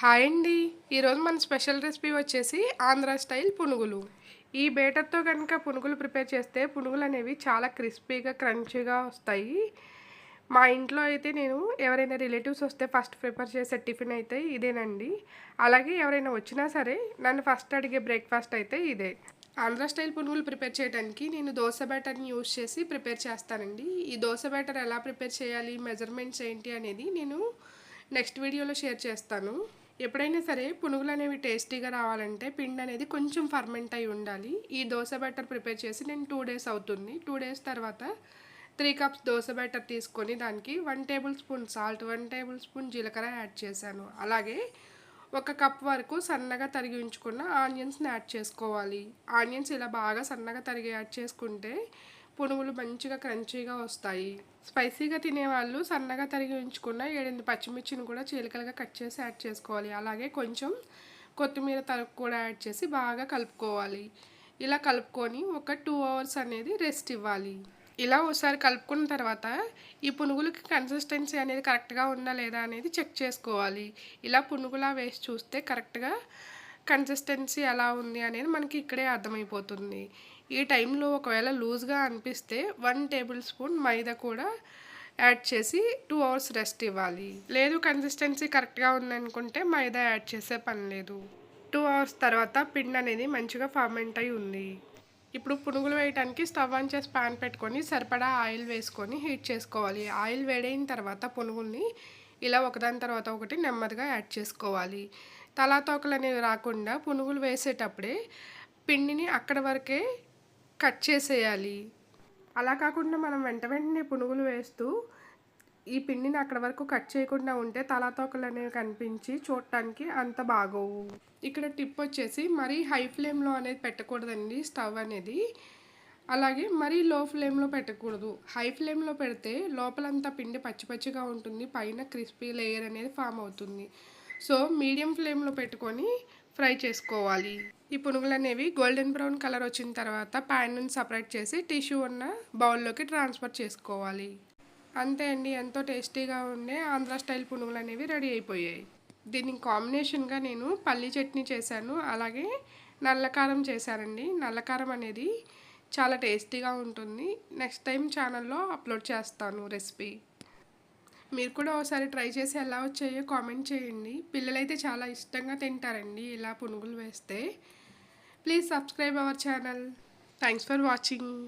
Hi అండి. ఈరోజు మన స్పెషల్ రెసిపీ వచ్చేసి ఆంధ్ర స్టైల్ పునుగులు. ఈ బేటర్తో కనుక పునుగులు ప్రిపేర్ చేస్తే పునుగులు అనేవి చాలా క్రిస్పీగా క్రంచీగా వస్తాయి. మా ఇంట్లో అయితే నేను ఎవరైనా రిలేటివ్స్ వస్తే ఫస్ట్ ప్రిపేర్ చేసే టిఫిన్ అయితే ఇదేనండి. అలాగే ఎవరైనా వచ్చినా సరే నన్ను ఫస్ట్ అడిగే బ్రేక్ఫాస్ట్ అయితే ఇదే. ఆంధ్ర స్టైల్ పునుగులు ప్రిపేర్ చేయడానికి నేను దోశ బ్యాటర్ని యూస్ చేసి ప్రిపేర్ చేస్తానండి. ఈ దోశ బ్యాటర్ ఎలా ప్రిపేర్ చేయాలి మెజర్మెంట్స్ ఏంటి అనేది నేను నెక్స్ట్ వీడియోలో షేర్ చేస్తాను. ఎప్పుడైనా సరే పునుగులు అనేవి టేస్టీగా రావాలంటే పిండి అనేది కొంచెం ఫర్మెంట్ అయి ఉండాలి. ఈ దోశ బ్యాటర్ ప్రిపేర్ చేసి నేను టూ డేస్ అవుతుంది. టూ డేస్ తర్వాత త్రీ కప్స్ దోశ బ్యాటర్ తీసుకొని దానికి one tablespoon salt one tablespoon జీలకర్ర యాడ్ చేశాను. అలాగే ఒక కప్ వరకు సన్నగా తరిగి ఉంచుకున్న ఆనియన్స్ని యాడ్ చేసుకోవాలి. ఆనియన్స్ ఇలా బాగా సన్నగా తరిగి యాడ్ చేసుకుంటే పునుగులు మంచిగా క్రంచీగా వస్తాయి. స్పైసీగా తినేవాళ్ళు సన్నగా తరిగి ఉంచుకున్న ఏడెనిమిది పచ్చిమిర్చిని కూడా చీలికలుగా కట్ చేసి యాడ్ చేసుకోవాలి. అలాగే కొంచెం కొత్తిమీర తరుగు కూడా యాడ్ చేసి బాగా కలుపుకోవాలి. ఇలా కలుపుకొని ఒక టూ అవర్స్ అనేది రెస్ట్ ఇవ్వాలి. ఇలా ఒకసారి కలుపుకున్న తర్వాత ఈ పునుగులకి కన్సిస్టెన్సీ అనేది కరెక్ట్గా ఉందా లేదా అనేది చెక్ చేసుకోవాలి. ఇలా పునుగులా వేసి చూస్తే కరెక్ట్గా కన్సిస్టెన్సీ ఎలా ఉంది అనేది మనకి ఇక్కడే అర్థమైపోతుంది. ఈ టైంలో ఒకవేళ లూజ్గా అనిపిస్తే వన్ టేబుల్ స్పూన్ మైదా కూడా యాడ్ చేసి టూ అవర్స్ రెస్ట్ ఇవ్వాలి. లేదు కన్సిస్టెన్సీ కరెక్ట్గా ఉందనుకుంటే మైదా యాడ్ చేసే పని లేదు. టూ అవర్స్ తర్వాత పిండి అనేది మంచిగా ఫర్మెంట్ అయి ఉంది. ఇప్పుడు పునుగులు వేయడానికి స్టవ్ ఆన్ చేసి పాన్ పెట్టుకొని సరిపడా ఆయిల్ వేసుకొని హీట్ చేసుకోవాలి. ఆయిల్ వేడైన తర్వాత పునుగుల్ని ఇలా ఒకదాని తర్వాత ఒకటి నెమ్మదిగా యాడ్ చేసుకోవాలి. తలాతోకలు అనేవి రాకుండా పునుగులు వేసేటప్పుడే పిండిని అక్కడ వరకే కట్ చేసేయాలి. అలా కాకుండా మనం వెంట వెంటనే పునుగులు వేస్తూ ఈ పిండిని అక్కడ వరకు కట్ చేయకుండా ఉంటే తలాతోకలు అనేవి కనిపించి చూడటానికి అంత బాగోవు. ఇక్కడ టిప్ వచ్చేసి మరీ హై ఫ్లేమ్లో అనేది పెట్టకూడదండి స్టవ్ అనేది. అలాగే మరీ లో ఫ్లేమ్లో పెట్టకూడదు. హై ఫ్లేమ్లో పెడితే లోపలంతా పిండి పచ్చి పచ్చిగా ఉంటుంది పైన క్రిస్పీ లేయర్ అనేది ఫామ్ అవుతుంది. సో మీడియం ఫ్లేమ్లో పెట్టుకొని ఫ్రై చేసుకోవాలి. ఈ పునుగులు అనేవి గోల్డెన్ బ్రౌన్ కలర్ వచ్చిన తర్వాత ప్యాన్ నుంచి సపరేట్ చేసి టిష్యూ ఉన్న బౌల్లోకి ట్రాన్స్ఫర్ చేసుకోవాలి. అంతే అండి ఎంతో టేస్టీగా ఉండే ఆంధ్ర స్టైల్ పునుగులు అనేవి రెడీ అయిపోయాయి. దీనికి కాంబినేషన్గా నేను పల్లీ చట్నీ చేశాను అలాగే నల్లకారం చేశానండి. నల్లకారం అనేది చాలా టేస్టీగా ఉంటుంది. నెక్స్ట్ టైం ఛానల్లో అప్లోడ్ చేస్తాను రెసిపీ. మీరు కూడా ఒకసారి ట్రై చేసి ఎలా వచ్చాయో కామెంట్ చేయండి. పిల్లలైతే చాలా ఇష్టంగా తింటారండి ఇలా పునుగులు వేస్తే. Please subscribe our channel. Thanks for watching.